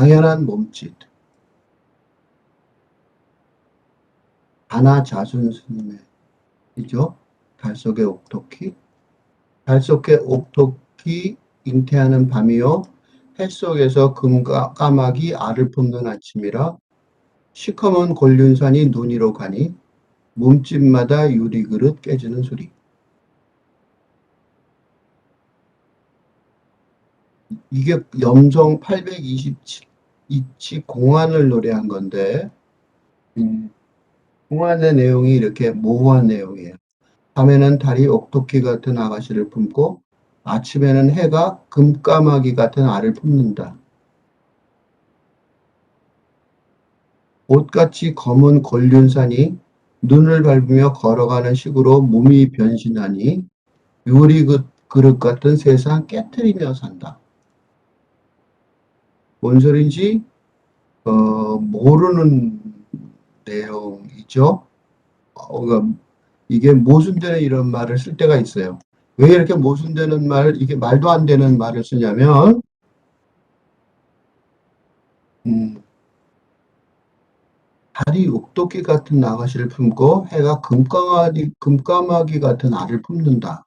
당연한 몸짓. 가나자순 스님의 이죠. 달 속의 옥토끼. 달 속의 옥토끼 잉태하는 밤이요. 해 속에서 금과 까마귀 알을 품는 아침이라 시커먼 권륜산이 눈 위로 가니 몸집마다 유리그릇 깨지는 소리. 이게 염성 827 이치 공안을 노래한 건데 음, 공안의 내용이 이렇게 모호한 내용이에요. 밤에는 달이 옥토끼 같은 아가씨를 품고 아침에는 해가 금까마귀 같은 알을 품는다. 옷같이 검은 권륜산이 눈을 밟으며 걸어가는 식으로 몸이 변신하니 그- 그릇 같은 세상 깨트리며 산다. 뭔 소린지 어, 모르는 내용이죠. 어, 그러니까 이게 모순되는 이런 말을 쓸 때가 있어요. 왜 이렇게 모순되는 말, 이게 말도 안 되는 말을 쓰냐면, 음, 달이 옥토끼 같은 아가씨를 품고 해가 금까마귀, 금까마귀 같은 알을 품는다.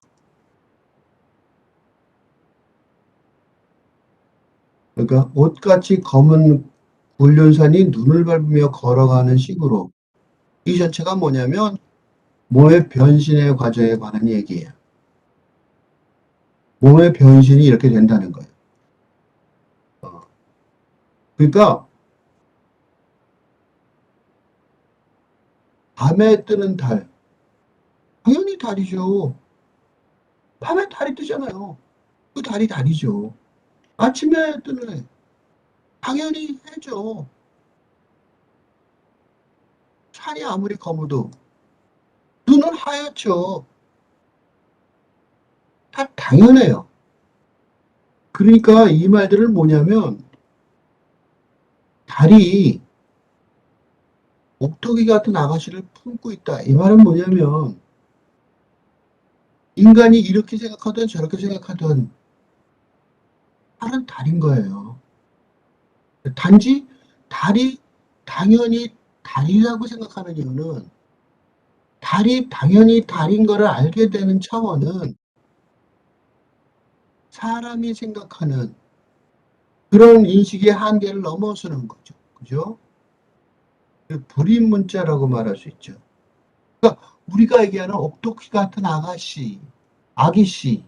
그러니까 옷같이 검은 굴륜산이 눈을 밟으며 걸어가는 식으로 이 전체가 뭐냐면 몸의 변신의 과정에 관한 얘기예요. 몸의 변신이 이렇게 된다는 거예요. 어. 그러니까 밤에 뜨는 달, 당연히 달이죠. 밤에 달이 뜨잖아요. 그 달이 달이죠. 아침에 뜨는 해, 당연히 해죠. 산이 아무리 검어도 눈은 하얗죠. 다 당연해요. 그러니까 이 말들을 뭐냐면 달이 옥토기 같은 아가씨를 품고 있다. 이 말은 뭐냐면 인간이 이렇게 생각하든 저렇게 생각하든 달은 달인 거예요. 단지 달이 당연히 달이라고 생각하는 이유는 달이 당연히 달인 거를 알게 되는 차원은 사람이 생각하는 그런 인식의 한계를 넘어서는 거죠. 그죠? 불임 문자라고 말할 수 있죠. 그러니까 우리가 얘기하는 옥토끼 같은 아가씨, 아기씨,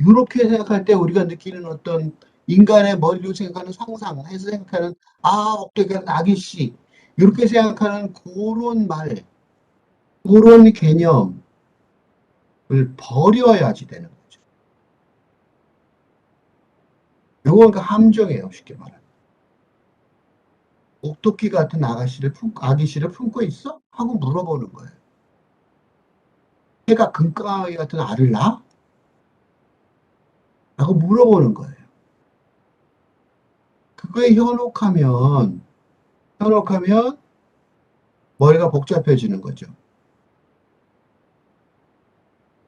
이렇게 생각할 때 우리가 느끼는 어떤 인간의 머리로 생각하는 상상, 해서 생각하는 아, 같은 아기씨, 이렇게 생각하는 그런 말, 그런 개념을 버려야지 되는 거죠. 이건 그 함정이에요, 쉽게 말하면. 옥토끼 같은 아가씨를 품고, 아기씨를 품고 있어? 하고 물어보는 거예요. 해가 금강아지 같은 알을 낳아? 라고 물어보는 거예요. 그거에 현혹하면, 현혹하면 머리가 복잡해지는 거죠.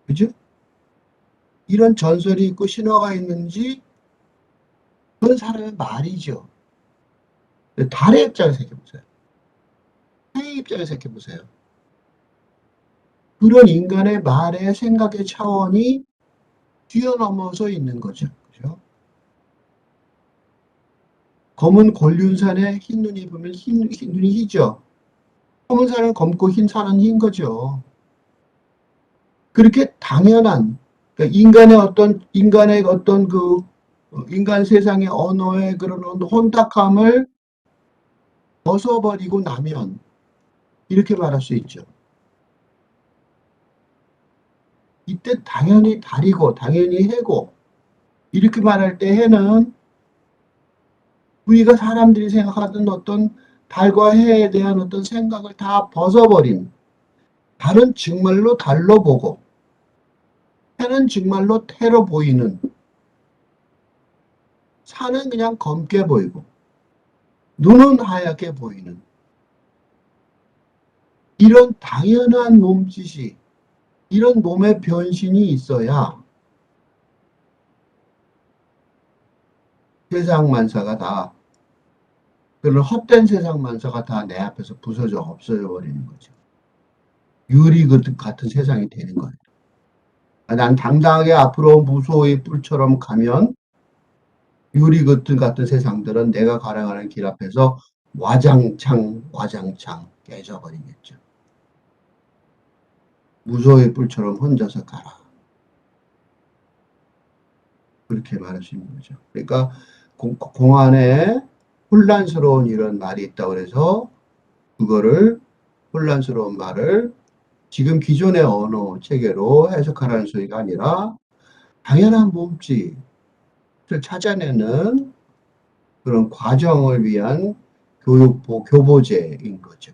그죠? 이런 전설이 있고 신화가 있는지 그건 사람의 말이죠. 달의 입장에서 생각해보세요. 해의 입장에서 생각해보세요. 그런 인간의 말의 생각의 차원이 뛰어넘어서 있는 거죠. 그죠? 검은 권륜산에 흰 눈이 보면 흰, 흰 눈이 희죠. 검은 산은 검고 흰 산은 흰 거죠. 그렇게 당연한 그러니까 인간의 어떤 인간의 어떤 그 어, 인간 세상의 언어의 그런 혼탁함을 벗어버리고 나면 이렇게 말할 수 있죠. 이때 당연히 달이고 당연히 해고. 이렇게 말할 때 해는 우리가 사람들이 생각하던 어떤 달과 해에 대한 어떤 생각을 다 벗어버린 달은 정말로 달로 보고 해는 정말로 태로 보이는 산은 그냥 검게 보이고 눈은 하얗게 보이는 이런 당연한 몸짓이 이런 몸의 변신이 있어야 세상 만사가 다 그런 헛된 세상 만사가 다 내 앞에서 부서져 없어져 버리는 거죠. 유리 그- 같은 세상이 되는 거예요. 난 당당하게 앞으로 무소의 뿔처럼 가면 유리 같은 같은 세상들은 내가 가려가는 길 앞에서 와장창 와장창 깨져버리겠죠. 무소의 뿔처럼 혼자서 가라. 그렇게 말하시는 거죠. 그러니까 공, 공안에 혼란스러운 이런 말이 있다고 그래서 그거를 혼란스러운 말을 지금 기존의 언어 체계로 해석하라는 소리가 아니라 당연한 몸짓을 찾아내는 그런 과정을 위한 교육보, 교보제인 거죠.